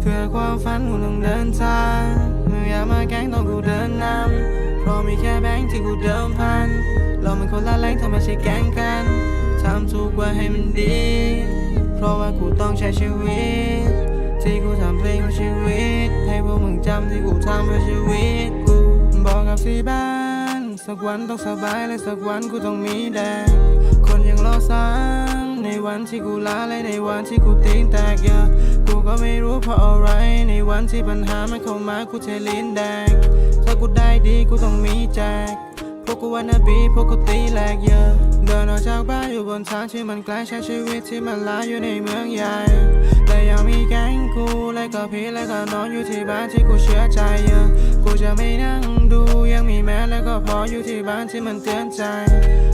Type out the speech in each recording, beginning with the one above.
เพื่อความฝันกูต้องเดินทางมึงอย่ามาแกล้งต้องกูเดินนำเพราะมีแค่แบงค์ที่กูเดิมพัน เรามันคนละแรงทำไมใช่แกล้งกันทำถูกกว่าให้มันดี เพราะว่ากูต้องใช้ชีวิต ที่กูทำเพลงเพื่อชีวิต ให้พวกมึงจำที่กูทำเพื่อชีวิตกูบอกกับที่บ้านสักวันต้องสบายและสักวันกูต้องมีแดงคนยังรอสาง ในวันที่กูลาและในวันที่กูตีนแตกเยอะกูก็ไม่รู้เพราะอะไร ในวันที่ปัญหามันเข้ามากูเทลิ้นแดงถ้ากูได้ดีกูต้องมีแจก พวกกูวันนาบีพวกกูตีแหลกเยอะ เดินออกจากบ้านอยู่บนทางที่มันไกลใช้ชีวิตที่มันลาอยู่ในเมืองใหญ่ แต่ยังมีแก๊งกูและก็พี่และก็นอนอยู่ที่บ้านที่กูเชื่อใจเยอะ กูจะไม่นั่งดูยังมีแม่และก็พออยู่ที่บ้านที่มันเตือนใจ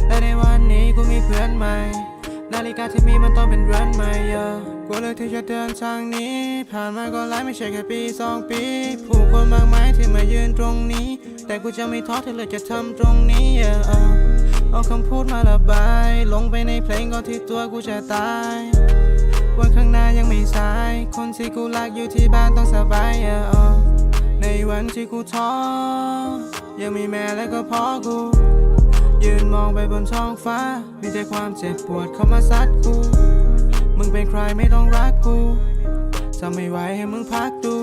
และในวันนี้กูมีเพื่อนใหม่ นาฬิกาที่มีมันต้องเป็นเรือนใหม่เยอะกูเลยที่จะเดินทางนี้ ผ่านมาก็หลายไม่ใช่แค่ปีสองปี ผู้คนมากมายที่มายืนตรงนี้ แต่กูจะไม่ท้อที่เลือจะทำตรงนี้เยอะเอาคำพูดมาระบาย ลงไปในเพลงก่อนที่ตัวกูจะตาย วันข้างหน้ายังไม่สาย คนที่กูรักอยู่ที่บ้านต้องสบายเยอะในวันที่กูท้อยังมีแม่และก็พ่อกู ยืนมองไปบนท้องฟ้า มีแต่ความเจ็บปวดเข้ามาซัดกู มึงเป็นใครไม่ต้องรักกูจะไม่ไหวให้มึงพักดู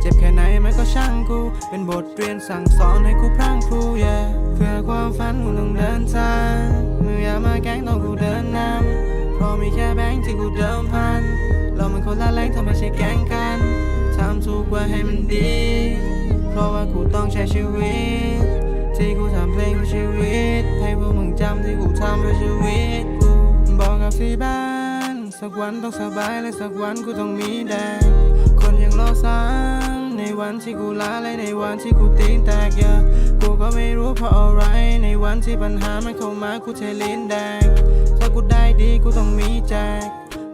เจ็บแค่ไหนมันก็ช่างกู เป็นบทเรียนสั่งสอนให้กูพรั่งพรู yeah เพื่อความฝันกูต้องเดินทางมึงอย่ามาแกล้งต้องกูเดินนำเพราะมีแค่แบงค์ที่กูเดิมพัน เรามันคนละแรงทำไมใช่แกล้งกันทำถูกกว่าให้มันดี เพราะว่ากูต้องใช้ชีวิต ที่กูทำเพลงเพื่อชีวิต ให้พวกมึงจำที่กูทำเพื่อชีวิตกูบอกกับที่บ้าน สักวันต้องสบายและสักวันกูต้องมีแดงคนยังรอสางในวันที่กูลาและในวันที่กูตีนแตกเยอะกูก็ไม่รู้เพราะอะไร ในวันที่ปัญหามันเข้ามากูเทลิ้นแดงถ้ากูได้ดีกูต้องมีแจก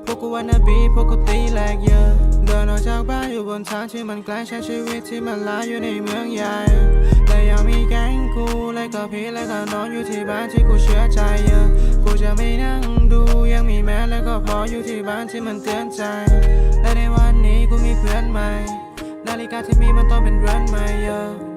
พวกกูวันนาบีพวกกูตีแหลกเยอะเดินออกจากบ้านอยู่บนทางที่มันไกลใช้ชีวิตที่มันลาอยู่ในเมืองใหญ่ และก็พี่และก็นอนอยู่ที่บ้านที่กูเชื่อใจเยอะกูจะไม่นั่งดูยังมีแม่และก็พออยู่ที่บ้านที่มันเตือนใจ และในวันนี้กูมีเพื่อนใหม่ นาฬิกาที่มีมันต้องเป็นเรือนใหม่เยอะ